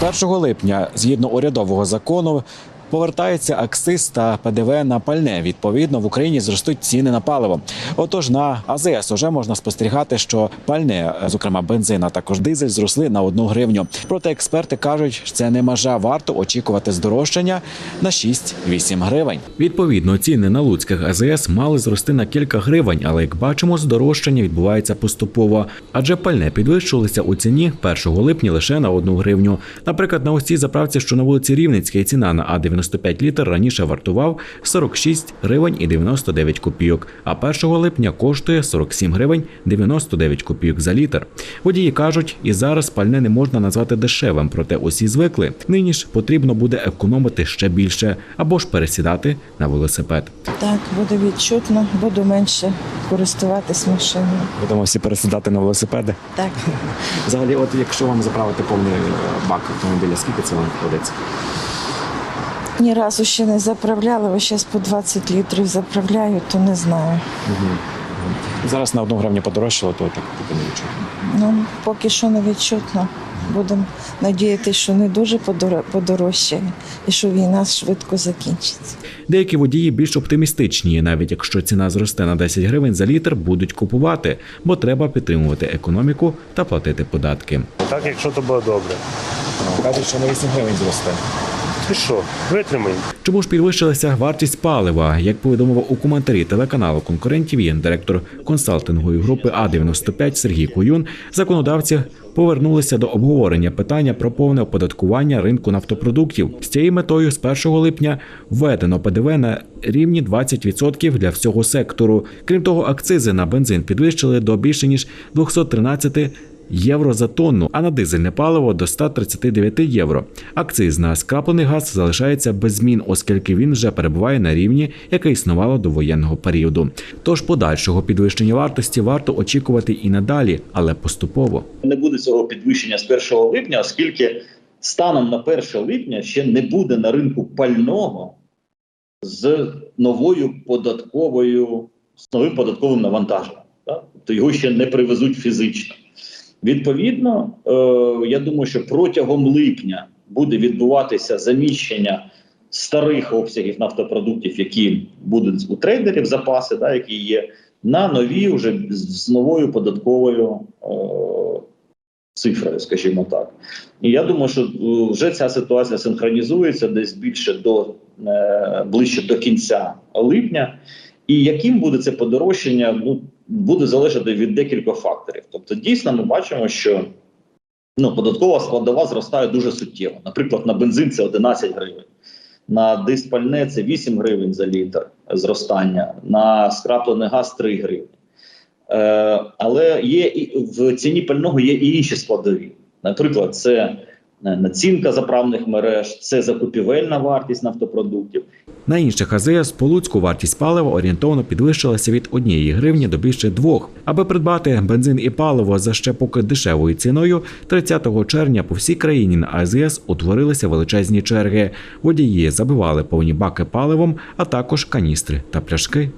З 1 липня, згідно урядового закону, повертається акциз та ПДВ на пальне. Відповідно, в Україні зростуть ціни на паливо. Отож, на АЗС уже можна спостерігати, що пальне, зокрема бензин, а також дизель, зросли на одну гривню. Проте експерти кажуть, що це не межа варто очікувати здорожчання на 6-8 гривень. Відповідно, ціни на луцьких АЗС мали зрости на кілька гривень, але як бачимо, здорожчання відбувається поступово. Адже пальне підвищувалося у ціні 1 липня лише на одну гривню. Наприклад, на ось заправці, що на вулиці Рівненській, ціна на А95 літр раніше вартував 46 гривень і 99 копійок, а 1 липня коштує 47 гривень 99 копійок за літр. Водії кажуть, і зараз пальне не можна назвати дешевим, проте усі звикли. Нині ж потрібно буде економити ще більше або ж пересідати на велосипед. Так, буде відчутно, буду менше користуватись машиною. Будемо всі пересідати на велосипеди. Так, Взагалі, от якщо вам заправити повний бак автомобіля, скільки це вам вкладеться? Ні разу ще не заправляла, бо зараз по 20 літрів заправляю, то не знаю. Зараз на одну гривню подорожчало, то так типу не відчутно. Ну, поки що не відчутно. Будемо надіятися, що не дуже подоро- подорожчає і що війна швидко закінчиться. Деякі водії більш оптимістичні, навіть якщо ціна зросте на 10 гривень за літр, будуть купувати, бо треба підтримувати економіку та платити податки. Так, якщо то буде добре. Кажуть, що на 8 гривень зросте. Ти що, витримаємо? Чому ж підвищилася вартість палива? Як повідомив у коментарі телеканалу конкурентів, є директор консалтингової групи А95 Сергій Куюн, законодавці повернулися до обговорення питання про повне оподаткування ринку нафтопродуктів. З цією метою з 1 липня введено ПДВ на рівні 20% для всього сектору. Крім того, акцизи на бензин підвищили до більше ніж 213 євро за тонну, а на дизельне паливо до 139 євро. Акциз на скраплений газ залишається без змін, оскільки він вже перебуває на рівні, яке існувало до воєнного періоду. Тож подальшого підвищення вартості варто очікувати і надалі, але поступово. не буде цього підвищення з 1 липня, оскільки станом на 1 липня ще не буде на ринку пального з новою податковою, з новим податковим навантаженням. Тобто його ще не привезуть фізично. Відповідно, е, я думаю, що протягом липня буде відбуватися заміщення старих обсягів нафтопродуктів, які будуть у трейдерів запаси, да, які є, на нові вже з новою податковою е, цифрою, скажімо так. І я думаю, що е, вже ця ситуація синхронізується десь більше до ближче до кінця липня. І яким буде це подорожчання, ну буде залежати від декількох факторів. Тобто, дійсно, ми бачимо, що ну, податкова складова зростає дуже суттєво. Наприклад, на бензин це 11 гривень, на диспальне це 8 гривень за літр зростання, на скраплений газ 3 гривні. Е, але є і в ціні пального є і інші складові. Наприклад, це націнка заправних мереж, це закупівельна вартість нафтопродуктів. На інших АЗС по Луцьку вартість палива орієнтовно підвищилася від 1 гривні до більше двох. Аби придбати бензин і паливо за ще поки дешевою ціною, 30 червня по всій країні на АЗС утворилися величезні черги. Водії забивали повні баки паливом, а також каністри та пляшки.